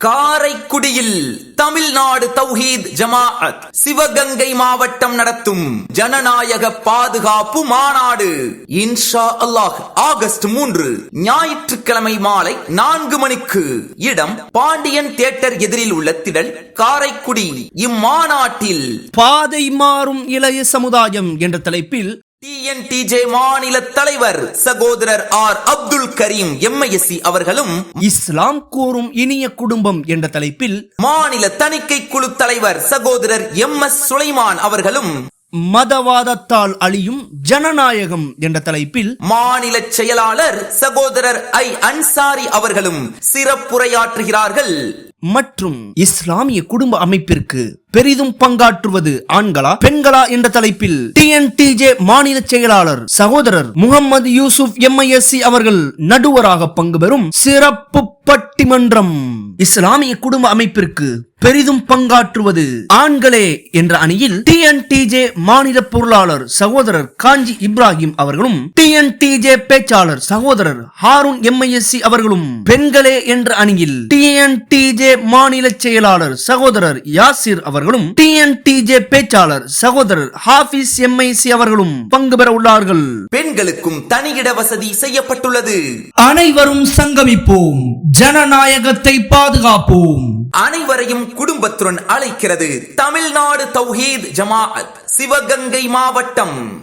காரைக்குடியில் தமிழ்நாடு தௌஹீத் ஜமாஅத் சிவகங்கை மாவட்டம் நடத்தும் ஜனநாயக பாதுகாப்பு மாநாடு. இன்ஷா அல்லாஹ் ஆகஸ்ட் மூன்று ஞாயிற்றுக்கிழமை மாலை நான்கு மணிக்கு இடம் பாண்டியன் தியேட்டர் எதிரில் உள்ள திடல் காரைக்குடி. இம்மாநாட்டில் பாதை மாறும் இளைய சமுதாயம் என்ற தலைப்பில் டிஎன்டிஜே மாநில தலைவர் சகோதரர் ஆர் அப்துல் கரீம் எம்ஐஎஸ்சி அவர்களும் இஸ்லாம் கூறும் இனிய குடும்பம் என்ற தலைப்பில் மாநில தணிக்கை குழு தலைவர் சகோதரர் எம் எஸ் சுலைமான் அவர்களும் மதவாதத்தால் அழியும் ஜனநாயகம் என்ற தலைப்பில் மாநில செயலாளர் சகோதரர் ஐ அன்சாரி அவர்களும் சிறப்புரையாற்றுகிறார்கள். மற்றும் இஸ்லாமிய குடும்ப அமைப்பிற்கு பெரிதும் பங்காற்றுவது ஆண்களா பெண்களா என்ற தலைப்பில் டிஎன்டிஜே மாநில செயலாளர் சகோதரர் முகமது யூசுப் எம்ஐஎஸ்சி அவர்கள் நடுவராக பங்கு பெறும் சிறப்பு பட்டிமன்றம் இஸ்லாமிய குடும்ப அமைப்பிற்கு பெரிதும் பங்காற்றுவது. ஆண்களே என்ற அணியில் டிஎன்டிஜே மாநில பொருளாளர் சகோதரர் காஞ்சி இப்ராஹிம் அவர்களும் டிஎன்டிஜே பேச்சாளர் சகோதரர் ஹாரூன் எம்ஐஎஸ்சி அவர்களும் பெண்களே என்ற அணியில் டிஎன்டிஜே மாநில செயலாளர் சகோதரர் யாசிர் அவர்களும் டிஎன்டிஜே பேச்சாளர் சகோதரர் ஹாஃபிஸ் எம்ஐசி அவர்களும் பங்கு பெற உள்ளார்கள். பெண்களுக்கும் தனியிட வசதி செய்யப்பட்டுள்ளது. அனைவரும் சங்கமிப்போம். ஜனநாயகத்தை பாதுகாப்போம். அனைவரையும் குடும்பத்துடன் அழைக்கிறது. தமிழ்நாடு தௌஹீத் ஜமாஅத் சிவகங்கை மாவட்டம்.